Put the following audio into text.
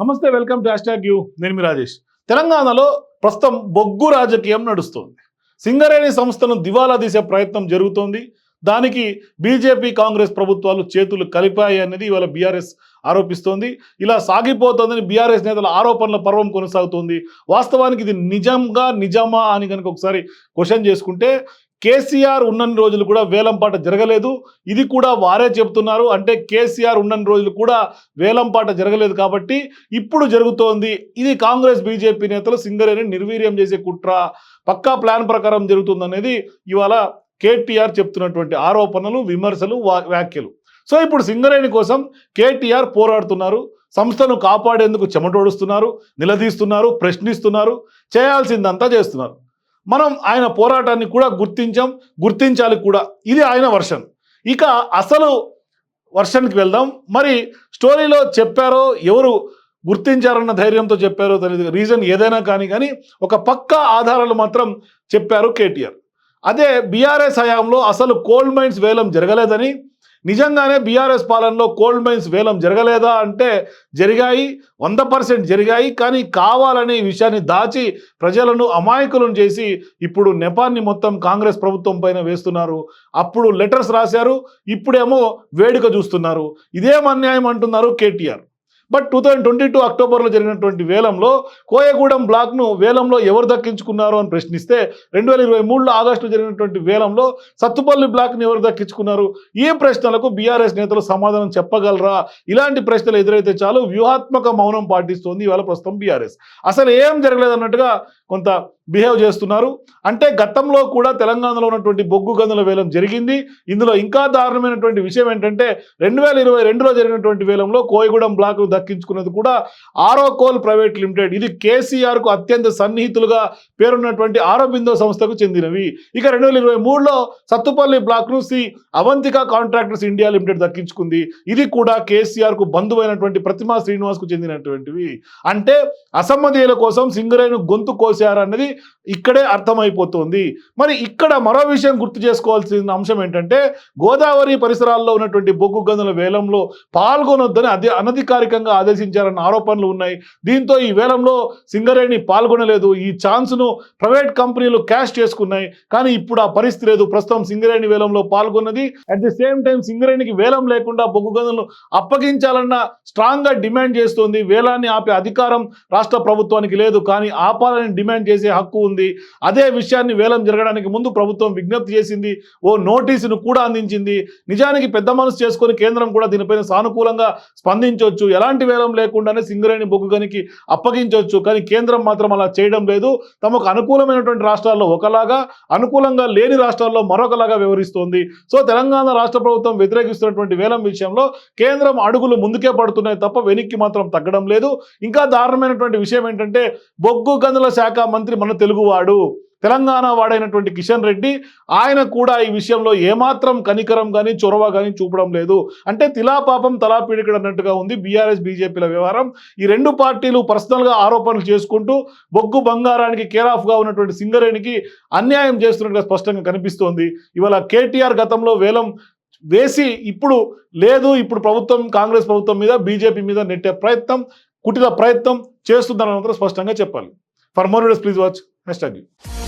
నమస్తే welcome to hash you. నేను మీ రాజేష్. తెలంగాణలో ప్రస్తుతం బొగ్గు రాజకీయం నడుస్తోంది. సింగరేణి సంస్థను దివాలా తీసే ప్రయత్నం జరుగుతోంది. దానికి బీజేపీ కాంగ్రెస్ ప్రభుత్వాలు చేతులు కలిపాయి అనేది ఇవాళ బీఆర్ఎస్ ఆరోపిస్తోంది. ఇలా సాగిపోతోందని బీఆర్ఎస్ నేతల ఆరోపణల పర్వం కొనసాగుతోంది. వాస్తవానికి ఇది నిజంగా నిజమా అని కనుక ఒకసారి క్వశ్చన్ చేసుకుంటే కేసీఆర్ ఉన్నన్ని రోజులు కూడా వేలంపాట జరగలేదు. ఇది కూడా వారే చెబుతున్నారు. అంటే కేసీఆర్ ఉన్నన్ని రోజులు కూడా వేలంపాట జరగలేదు కాబట్టి ఇప్పుడు జరుగుతోంది. ఇది కాంగ్రెస్ బీజేపీ నేతలు సింగరేణి నిర్వీర్యం చేసే కుట్ర పక్కా ప్లాన్ ప్రకారం జరుగుతుందనేది ఇవాళ కేటీఆర్ చెప్తున్నటువంటి ఆరోపణలు విమర్శలు వ్యాఖ్యలు. సో ఇప్పుడు సింగరేణి కోసం కేటీఆర్ పోరాడుతున్నారు. సంస్థను కాపాడేందుకు చెమటోడుస్తున్నారు నిలదీస్తున్నారు ప్రశ్నిస్తున్నారు చేయాల్సిందంతా చేస్తున్నారు. మనం ఆయన పోరాటాన్ని కూడా గుర్తించాం గుర్తించాలి కూడా. ఇది ఆయన వర్షన్. ఇక అసలు వర్షన్కి వెళ్దాం. మరి స్టోరీలో చెప్పారో ఎవరు గుర్తించారన్న ధైర్యంతో చెప్పారో తెలియదు రీజన్ ఏదైనా కానీ కానీ ఒక పక్కా ఆధారాలు మాత్రం చెప్పారు కేటీఆర్. అదే బీఆర్ఎస్ హయాంలో అసలు కోల్డ్ మైన్స్ వేలం జరగలేదని నిజంగానే బీఆర్ఎస్ పాలనలో కోల్డ్ మైన్స్ వేలం జరగలేదా అంటే జరిగాయి వంద పర్సెంట్ జరిగాయి. కానీ కావాలనే ఈ విషయాన్ని దాచి ప్రజలను అమాయకులను చేసి ఇప్పుడు నెపాన్ని మొత్తం కాంగ్రెస్ ప్రభుత్వం పైన వేస్తున్నారు. అప్పుడు లెటర్స్ రాశారు ఇప్పుడేమో వేడుక చూస్తున్నారు. ఇదేం అన్యాయం అంటున్నారు KTR. But two thousand twenty two అక్టోబర్లో జరిగినటువంటి వేలంలో కోయగూడెం బ్లాక్ను వేలంలో ఎవరు దక్కించుకున్నారు అని ప్రశ్నిస్తే రెండు వేల ఇరవై మూడులో ఆగస్టులో జరిగినటువంటి వేలంలో సత్తుపల్లి బ్లాక్ని ఎవరు దక్కించుకున్నారు? ఈ ప్రశ్నలకు బీఆర్ఎస్ నేతలు సమాధానం చెప్పగలరా? ఇలాంటి ప్రశ్నలు ఎదురైతే చాలు వ్యూహాత్మక మౌనం పాటిస్తోంది ఇవాళ ప్రస్తుతం బీఆర్ఎస్. అసలు ఏం జరగలేదన్నట్టుగా కొంత బిహేవ్ చేస్తున్నారు. అంటే గతంలో కూడా తెలంగాణలో ఉన్నటువంటి బొగ్గు గనుల వేలం జరిగింది. ఇందులో ఇంకా దారుణమైనటువంటి విషయం ఏంటంటే రెండు వేల ఇరవై రెండులో జరిగినటువంటి వేలంలో కోయగూడెం బ్లాక్ను దక్కించుకున్నది కూడా ఆరో కోల్ ప్రైవేట్ లిమిటెడ్. ఇది కేసీఆర్కు అత్యంత సన్నిహితులుగా పేరున్నటువంటి ఆరోబిందో సంస్థకు చెందినవి. ఇక రెండు వేల ఇరవై మూడులో సత్తుపల్లి బ్లాక్ను అవంతిక కాంట్రాక్టర్స్ ఇండియా లిమిటెడ్ దక్కించుకుంది. ఇది కూడా కేసీఆర్కు బంధువైనటువంటి ప్రతిమా శ్రీనివాస్కు చెందినటువంటివి. అంటే అసమ్మధీయుల కోసం సింగరేణు గొంతు కోశారన్నది ఇక్కడే అర్థమైపోతుంది. మరి ఇక్కడ మరో విషయం గుర్తు చేసుకోవాల్సిన అంశం ఏంటంటే గోదావరి పరిసరాల్లో ఉన్నటువంటి బొగ్గు గనుల వేలంలో పాల్గొనొద్దని అదే అనధికారికంగా ఆదేశించారన్న ఆరోపణలు ఉన్నాయి. దీంతో ఈ వేలంలో సింగరేణి పాల్గొనలేదు. ఈ ఛాన్స్ను ప్రైవేట్ కంపెనీలు క్యాష్ చేసుకున్నాయి. కానీ ఇప్పుడు ఆ పరిస్థితి లేదు. ప్రస్తుతం సింగరేణి వేలంలో పాల్గొన్నది. అట్ ది సేమ్ టైం సింగరేణికి వేలం లేకుండా బొగ్గు గనులను అప్పగించాలన్న స్ట్రాంగ్గా డిమాండ్ చేస్తోంది. వేలాన్ని ఆపే అధికారం రాష్ట్ర ప్రభుత్వానికి లేదు. కానీ ఆపాలని డిమాండ్ చేసే హక్కు ఉంది. అదే విషయాన్ని వేలం జరగడానికి ముందు ప్రభుత్వం విజ్ఞప్తి చేసింది. ఓ నోటీసును కూడా అందించింది. నిజానికి పెద్ద మనసు చేసుకొని కేంద్రం కూడా దీనిపైన సానుకూలంగా స్పందించవచ్చు ఎలాంటి వేలం లేకుండానే సింగరేణి బొగ్గు గనికి అప్పగించవచ్చు కానీ కేంద్రం మాత్రం అలా చేయడం లేదు. తమకు అనుకూలమైనటువంటి రాష్ట్రాల్లో ఒకలాగా అనుకూలంగా లేని రాష్ట్రాల్లో మరొకలాగా వివరిస్తోంది సో తెలంగాణ రాష్ట్ర ప్రభుత్వం వ్యతిరేకిస్తున్నటువంటి వేలం విషయంలో కేంద్రం అడుగులు ముందుకే పడుతున్నాయి తప్ప వెనక్కి మాత్రం తగ్గడం లేదు. ఇంకా దారుణమైనటువంటి విషయం ఏంటంటే బొగ్గు గనుల శాఖ మంత్రి మన తెలుగువాడు తెలంగాణ వాడైనటువంటి కిషన్ రెడ్డి ఆయన కూడా ఈ విషయంలో ఏమాత్రం కనికరం కానీ చొరవ కానీ చూపడం లేదు. అంటే తిలాపాపం తలా పీడికడు అన్నట్టుగా ఉంది బీఆర్ఎస్ బీజేపీల వ్యవహారం. ఈ రెండు పార్టీలు పర్సనల్గా ఆరోపణలు చేసుకుంటూ బొగ్గు బంగారానికి కేరాఫ్గా ఉన్నటువంటి సింగరేణికి అన్యాయం చేస్తున్నట్టుగా స్పష్టంగా కనిపిస్తోంది. ఇవాళ కేటీఆర్ గతంలో వేలం వేసి ఇప్పుడు లేదు ఇప్పుడు ప్రభుత్వం కాంగ్రెస్ ప్రభుత్వం మీద బీజేపీ మీద నెట్టే ప్రయత్నం కుటిల ప్రయత్నం చేస్తుందని స్పష్టంగా చెప్పాలి. For more videos, please watch Next study.